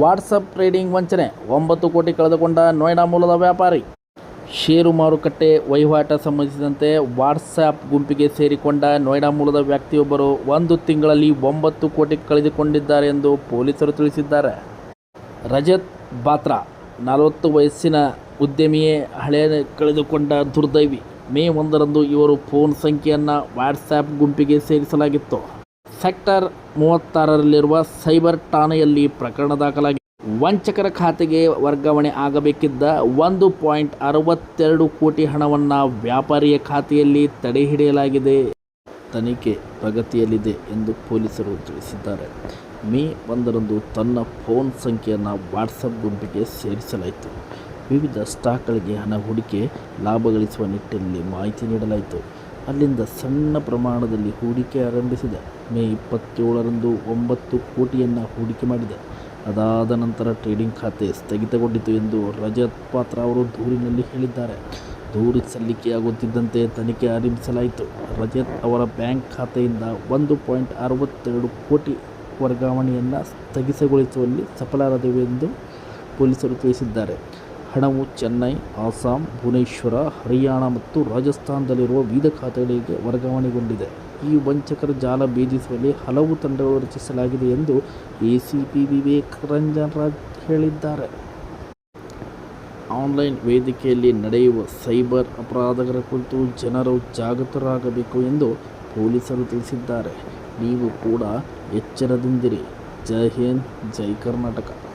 WhatsApp trading ವಂಚನೆ. ಒಂಬತ್ತು ಕೋಟಿ ಕಳೆದುಕೊಂಡ ನೋಯ್ಡಾ ಮೂಲದ ವ್ಯಾಪಾರಿ. ಷೇರು ಮಾರುಕಟ್ಟೆ ವಹಿವಾಟ ಸಂಬಂಧಿಸಿದಂತೆ ವಾಟ್ಸಾಪ್ ಗುಂಪಿಗೆ ಸೇರಿಕೊಂಡ ನೋಯ್ಡಾ ಮೂಲದ ವ್ಯಕ್ತಿಯೊಬ್ಬರು ಒಂದು ತಿಂಗಳಲ್ಲಿ ಒಂಬತ್ತು ಕೋಟಿ ಕಳೆದುಕೊಂಡಿದ್ದಾರೆ ಎಂದು ಪೊಲೀಸರು ತಿಳಿಸಿದ್ದಾರೆ. ರಜತ್ ಬಾತ್ರಾ, ನಲವತ್ತು ವಯಸ್ಸಿನ ಉದ್ಯಮಿಯೇ ಹಳೆ ಕಳೆದುಕೊಂಡ ದುರ್ದೈವಿ. ಮೇ ಒಂದರಂದು ಇವರು ಫೋನ್ ಸಂಖ್ಯೆಯನ್ನು ವಾಟ್ಸಾಪ್ ಗುಂಪಿಗೆ ಸೇರಿಸಲಾಗಿತ್ತು. ಸೆಕ್ಟರ್ ಮೂವತ್ತಾರರಲ್ಲಿರುವ ಸೈಬರ್ ಠಾಣೆಯಲ್ಲಿ ಪ್ರಕರಣ ದಾಖಲಾಗಿದೆ ವಂಚಕರ ಖಾತೆಗೆ ವರ್ಗಾವಣೆ ಆಗಬೇಕಿದ್ದ ಒಂದು ಪಾಯಿಂಟ್ ಅರವತ್ತೆರಡು ಕೋಟಿ ಹಣವನ್ನು ವ್ಯಾಪಾರಿಯ ಖಾತೆಯಲ್ಲಿ ತಡೆಹಿಡಿಯಲಾಗಿದೆ ತನಿಖೆ ಪ್ರಗತಿಯಲ್ಲಿದೆ ಎಂದು ಪೊಲೀಸರು ತಿಳಿಸಿದ್ದಾರೆ. ಮೇ ಒಂದರಂದು ತನ್ನ ಫೋನ್ ಸಂಖ್ಯೆಯನ್ನು ವಾಟ್ಸಪ್ ಗುಂಪಿಗೆ ಸೇರಿಸಲಾಯಿತು. ವಿವಿಧ ಸ್ಟಾಕ್ಗಳಿಗೆ ಹಣ ಹೂಡಿಕೆ, ಲಾಭ ಗಳಿಸುವ ನಿಟ್ಟಿನಲ್ಲಿ ಮಾಹಿತಿ ನೀಡಲಾಯಿತು. ಅಲ್ಲಿಂದ ಸಣ್ಣ ಪ್ರಮಾಣದಲ್ಲಿ ಹೂಡಿಕೆ ಆರಂಭಿಸಿದೆ. ಮೇ ಇಪ್ಪತ್ತೇಳರಂದು ಒಂಬತ್ತು ಕೋಟಿಯನ್ನು ಹೂಡಿಕೆ ಮಾಡಿದೆ. ಅದಾದ ನಂತರ ಟ್ರೇಡಿಂಗ್ ಖಾತೆ ಸ್ಥಗಿತಗೊಂಡಿತು ಎಂದು ರಜತ್ ಪಾತ್ರ ಅವರು ದೂರಿನಲ್ಲಿ ಹೇಳಿದ್ದಾರೆ. ದೂರು ಸಲ್ಲಿಕೆಯಾಗುತ್ತಿದ್ದಂತೆ ತನಿಖೆ ಆರಂಭಿಸಲಾಯಿತು. ರಜತ್ ಅವರ ಬ್ಯಾಂಕ್ ಖಾತೆಯಿಂದ ಒಂದು ಪಾಯಿಂಟ್ ಅರವತ್ತೆರಡು ಕೋಟಿ ವರ್ಗಾವಣೆಯನ್ನು ಸ್ಥಗಿತಗೊಳಿಸುವಲ್ಲಿ ಸಫಲರಾದೆವು ಎಂದು ಪೊಲೀಸರು ತಿಳಿಸಿದ್ದಾರೆ. ಹಣವು ಚೆನ್ನೈ, ಅಸ್ಸಾಂ, ಭುವನೇಶ್ವರ, ಹರಿಯಾಣ ಮತ್ತು ರಾಜಸ್ಥಾನದಲ್ಲಿರುವ ವಿವಿಧ ಖಾತೆಗಳಿಗೆ ವರ್ಗಾವಣೆಗೊಂಡಿದೆ. ಈ ವಂಚಕರ ಜಾಲ ಭೇದಿಸುವಲ್ಲಿ ಹಲವು ತಂಡಗಳು ರಚಿಸಲಾಗಿದೆ ಎಂದು ಎಸಿಪಿ ವಿವೇಕ್ ರಂಜನ್ ರಾಜ್ ಹೇಳಿದ್ದಾರೆ. ಆನ್ಲೈನ್ ವೇದಿಕೆಯಲ್ಲಿ ನಡೆಯುವ ಸೈಬರ್ ಅಪರಾಧಗಳ ಕುರಿತು ಜನರು ಜಾಗೃತರಾಗಬೇಕು ಎಂದು ಪೊಲೀಸರು ತಿಳಿಸಿದ್ದಾರೆ. ನೀವು ಕೂಡ ಎಚ್ಚರದಿಂದಿರಿ. ಜೈ ಹಿಂದ್, ಜೈ ಕರ್ನಾಟಕ.